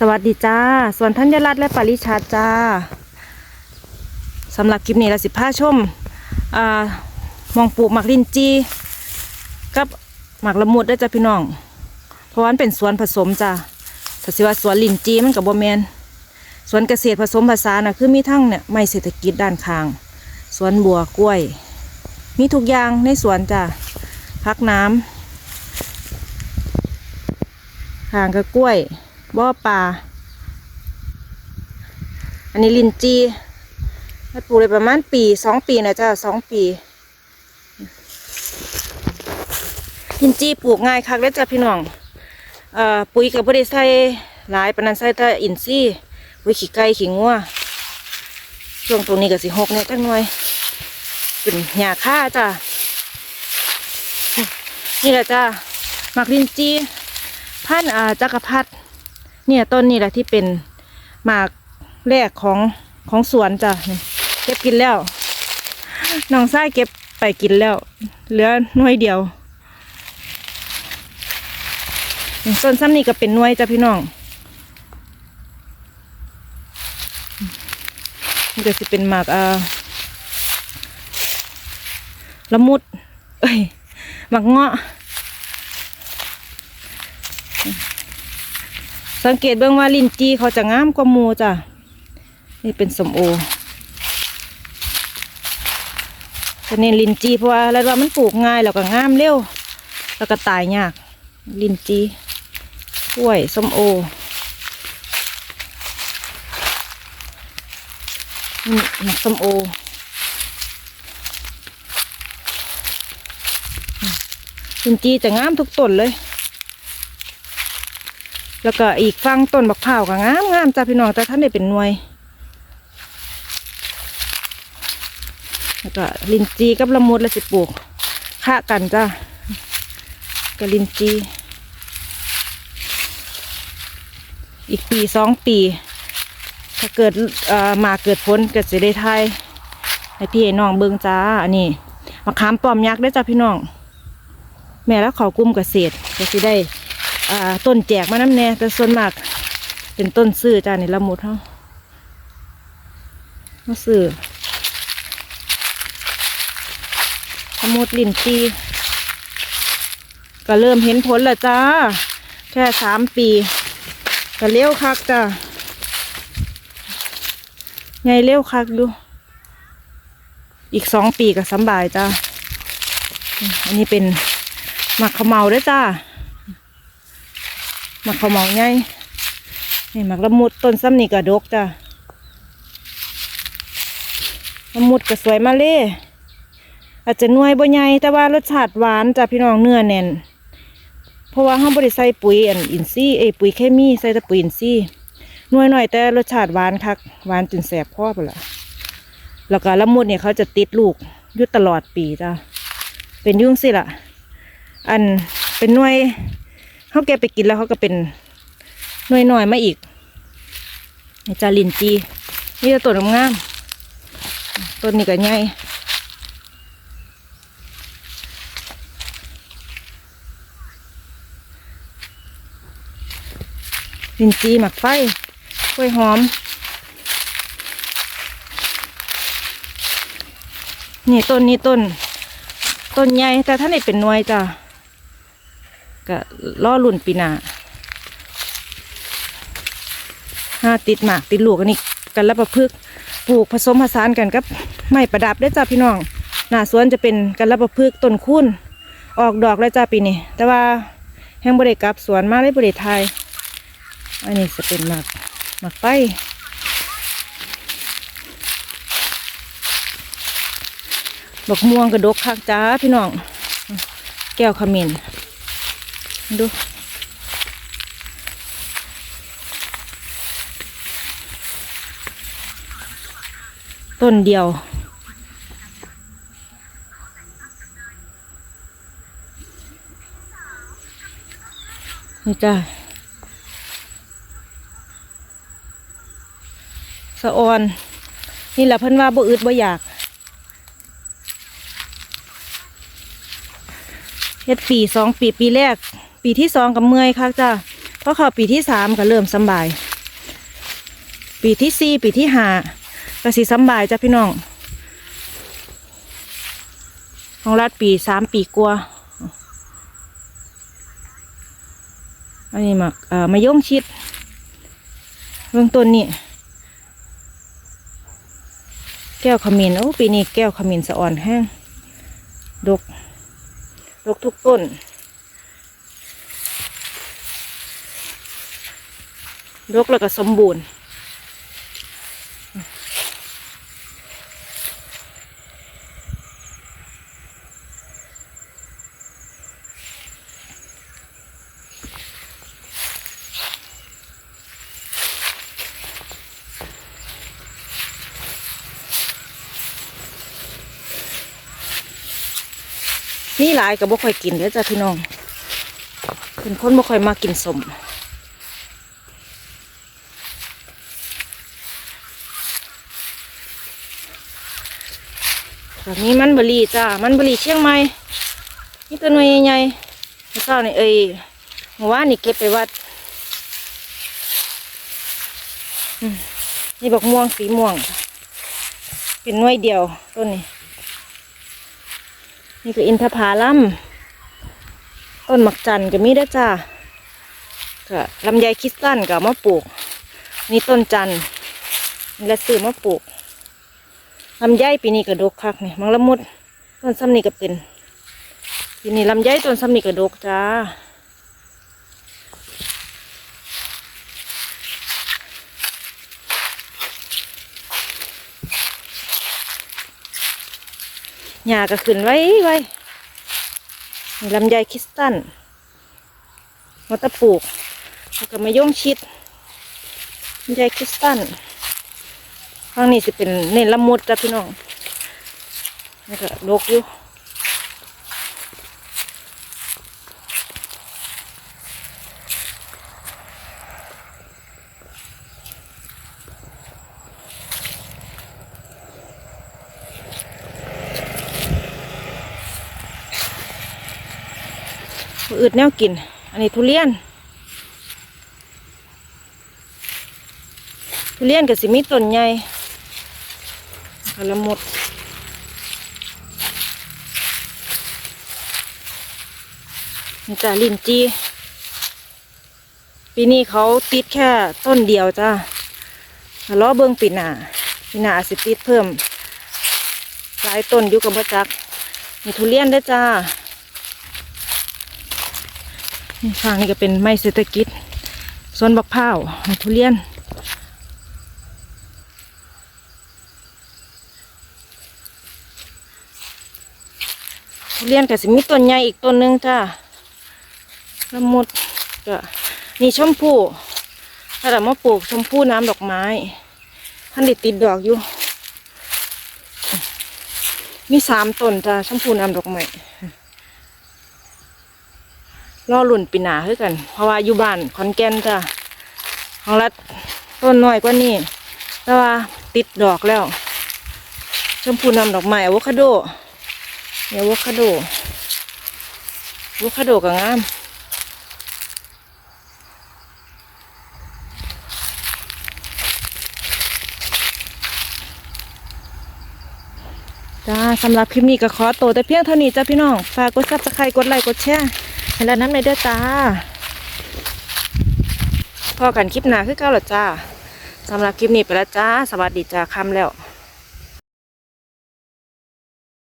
สวัสดีจ้า ส่วนธัญรัตน์และปริชาจ้าสำหรับคลิปนี้เราสิพาชมอ่ามองปลูกหมักลินจีกับหมักละมุดได้จ้ะพี่น้อง เพราะว่ามันเป็นสวนผสมจ้าถ้าสิว่าสวนลินจีมันกับโบแมนสวนเกษตรผสมผสานนะคือมีทั้งเนี่ยไม้เศรษฐกิจด้านข้าง สวนบัวกล้วย มีทุกอย่างในสวนจ้าพักน้ำห่างกับกล้วย บ่อปลา อันนี้ลินจีมาปลูกเลยประมาณปีสองปีนะจ้าสองปี ลินจีปลูกง่ายคักเลยจ้าพี่น้องเอ่อปุ๋ยกับ่ได้ใส่หลายปนนันใส่แต่อินทรีย์ปุ๋ยขี้ไก่ขี้งัวช่วงตรงนี้ก็สิหกเนี่ยจังหน่อยเป็นหญ้าค่าจ้านี่แหละจ้าหมักลินจีพันอ่าจักรพรรดิ เนี่ยต้นนี่แหละที่เป็นหมากแรกของของสวนจ้ะนี่เก็บกินแล้วน้องไส้เก็บไปกินแล้ว เหลือหน่วยเดียวนี่ต้นซ้ำนี่ก็เป็นหน่วยจ้ะพี่น้องนี่ก็จะเป็นหมากอ่าละมุด เอ้ยหมากเงาะ สังเกตเบื้องว่าลินจีเขาจะงามกว่ามูจ้ะ นี่เป็นสมโอจะเน้นลินจีเพราะว่าอะไรว่ามันปลูกง่ายแล้วก็งามเร็ว แล้วก็ตายยาก ลินจีกล้วยสมโอหมักสมโอลินจีจะงามทุกต้นเลย แล้วก็อีกฟังต้นบักพร้าวก็งามงามจ้าพี่น้องแต่ท่านได้เป็นหน่วย แล้วก็ลินจีกับละมุดแล้วสิปลูกค่ากันจ้ากับลินจี อีกปีสองปี ถ้าเกิดมาเกิดผลเกิดสิได้ไทยให้พี่ให้น้องเบิ่งจ้าอันนี้มะขามปอมยักษ์ได้จ้าพี่น้อง แม่แล้วเขากุ้มเกษตรก็สิได้ อ่าต้นแจกมาน้ำแน่แต่ส่วนมาก เป็นต้นซื้อจ้าในละมุดเขามาซื้อละมุดลินจีก็เริ่มเห็นผลแล้วจ้า แค่สามปี ก็เลี้ยวคักจ้าไงเลี้ยวคักดู อีกสองปีก็สบายจ้า อันนี้เป็นหมักขาวเมาด้วยจ้า มักข้าเหมาไงนี่มักละมุดต้นซ้ำนี่กระดกจ้ะละมุดก็สวยมาเล่อาจจะน่วยบ่ใหญ่แต่ว่ารสชาติหวานจ้ะพี่น้องเนื้อแน่น เพราะว่าห้องบริใส่ปุ๋ยอันอินซี่เอปุ๋ยเคมีใส่แต่ปุ๋ยอินซี่น่วยหน่อยแต่รสชาติหวานคักหวานจนแสบคอไปละแล้วก็ละมุดเนี่ยเขาจะติดลูกยุดตลอดปีจ้ะเป็นยุ่งสิล่ะ อันเป็นหน่วย เขาแกไปกินแล้วเขาก็เป็นหน่วยหน่อยๆมาอีกนี่จาลินจีนี่จะต้นงามๆต้นนี้ก็ใหญ่ลินจีหมักไฟกล้วยหอม นี่ต้นนี้ต้น ต้นใหญ่แต่ถ้าไหนเป็นหน่วยจ้ะ ก็ล่อลุ่นปีนาห้าติดหมากติดลูกอันนี้กันแล้วประพฤกษ์ปลูกผสมผสานกันกับไม้ประดับได้จ้าพี่น้องหน้าสวนจะเป็นกันแล้วประพฤกษ์ต้นคูนออกดอกแล้วจ้าปีนี้ แต่ว่าแห้งบริกลับสวนมาเลยบริไทยอันนี้จะเป็นหมากหมากไฟบักม่วงกระดกคักจ้าพี่น้อง แก้วขมิ้น ดู ต้นเดียว นี่จ้าสะออน นี่แหละเพิ่นว่าบ่อึดบ่อยากเฮ็ดปีสองปีปีแรก ปีที่สองกับเมื่อยค่ะจ้าเพราะเข้าปีที่สามก็เริ่มสบาย ปีที่สี่ปีที่ห้าก็สิสบายจ้ะพี่น้อง ของรัดปีสามปีกว่าอันนี้มาเอ่อมายงชิดเบื้องต้นนี่แก้วขมิ้นโอ้ปีนี้แก้วขมิ้นสะอ่อนแห้งดกดกทุกต้น ดกแล้วก็สมบูรณ์นี่หลายก็บ่ค่อยกินเด้อจ้ะพี่น้องเป็นคนบ่ค่อยมากินสม แบบนี้มันบรีจ้า มันบรีเชียงใหม่นี่ตัวหน่วยใหญ่เมื่อเช้านี่เอ้ยเมื่อวานนี่เก็บไปวัดอืมนี่บอกม่วงสีม่วง เป็นหน่วยเดียวต้นนี้ นี่คืออินทผลัมต้นหมักจันก็มีได้จ้าก็ลำไยคิสตันก็เอามาปลูก นี่ต้นจันทร์นี่ละซื้อมาปลูก ลำไยปีนี้ก็ดกคักนี่มังละมุดต้นซ้ำนี่ก็เป็นปีนี้ลำไยต้นซ้ำนี่ก็ดกจ้าหญ้าก็ขึ้นไว้ไว้นี่ลำไยคริสตันมาตะปลูกแล้วก็มาย่งชิดลำไยคริสตัน ข้างนี้สิเป็นเน้นละมุดจ้ะพี่น้องนี่ก็ดกอยู่บ่อืดแนวกิน อันนี้ทุเรียน ทุเรียนกับสิมีต้นใหญ่ กละมุดนี่จ้ะลินจีปีนี้เขาติดแค่ต้นเดียวจ้าล้อเบิ้องปีหน้าปีหน้าอาจสิติดเพิ่มหลายต้นอยู่กับพระจักมีทุเรียนได้จ้านี่ข้างนี้ก็เป็นไม้เศรษฐกิจสวนบักพร้าวมีทุเรียน เรียนกับสิมีต้นใหญ่อีกต้นหนึงจ้าละมุดก็นี่ชมพู่ถ้าเรามาปลูกชมพู่น้ำดอกไม้ท่านดิติดดอกอยู่ มีสามต้นจ้าชมพู่น้ำดอกไม้รอหลุ่นปีหนาคือกัน เพราะว่าอยู่บ้านขอนแก่นจ้าของรัดต้นน้อยกว่านี้แต่ว่าติดดอกแล้ว ชมพู่น้ำดอกไม้อะโวคาโด เนี่ยอะโวคาโดอะโวคาโดก็งามจ้าสำหรับคลิปนี้ก็ขอตัวแต่เพียงเท่านี้จ้าพี่น้อง ฝากกดซับสไครต์กดไลค์กดแชร์ให้แล้วน้ำในเด้อจ้าพอกันคลิปหน้าคือเก่าหรอจ้าสำหรับคลิปนี้ไปแล้วจ้า สวัสดีจ้าคำแล้ว